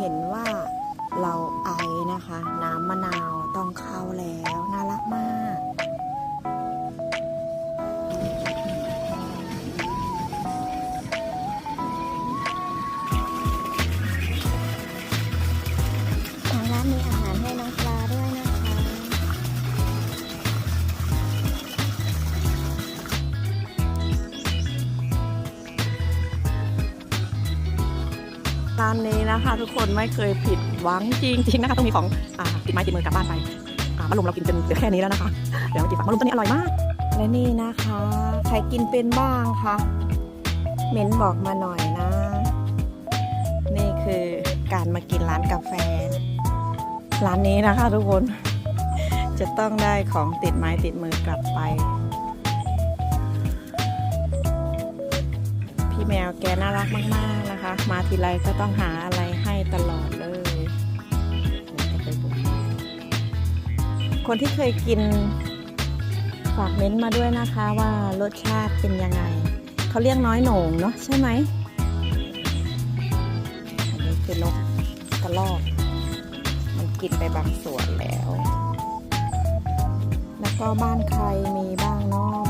เห็นว่าเราไอนะคะ น้ำมะนาวต้องเข้าแล้ว น่ารักมาก ร้านนี้นะคะ ทุกคนไม่เคยผิดหวังจริงๆนะคะต้องมีของอ่าติดไม้ติดมือกลับบ้านไปอ่ามะลุมเรากินจนเหลือแค่นี้แล้วนะคะเดี๋ยวมากินฝักมะลุมตัวนี้อร่อยมาก และนี่นะคะ ใครกินเป็นบ้างคะเม้นบอกมาหน่อยนะ นี่คือการมากินร้านกาแฟ ร้านนี้นะคะ ทุกคนจะต้องได้ของติดไม้ติดมือกลับไป พี่แมวแกน่ารักมาก ๆนะคะ มาทีไรก็ต้องหาอะไรให้ตลอดเลย คนที่เคยกินฝากเม้นต์มาด้วยนะคะว่ารสชาติเป็นยังไง เขาเรียกน้อยโหน่งเนาะใช่ไหมอันนี้คือนกกระรอก มันกินไปบางส่วนแล้ว แล้วก็บ้านใครมีบ้างเนาะ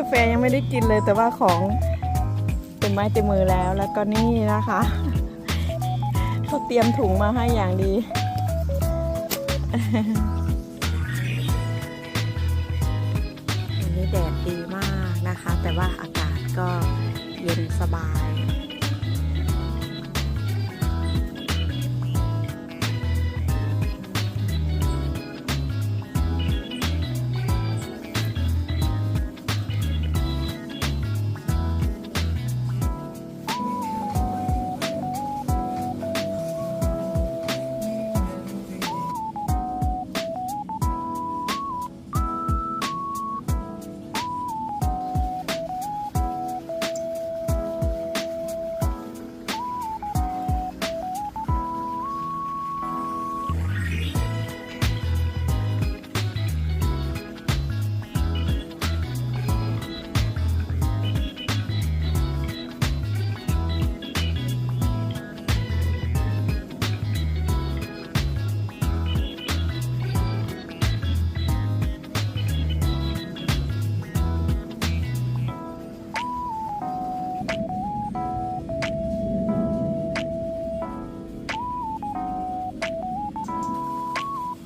าแฟยังไม่ได้กินเลยแต่ว่าของเต็มไม้เต็มมือแล้วแล้วก็นี่นะคะเขาเตรียมถุงมาให้อย่างดี วันนี้แดดดีมากนะคะ แต่ว่าอากาศก็เย็นสบาย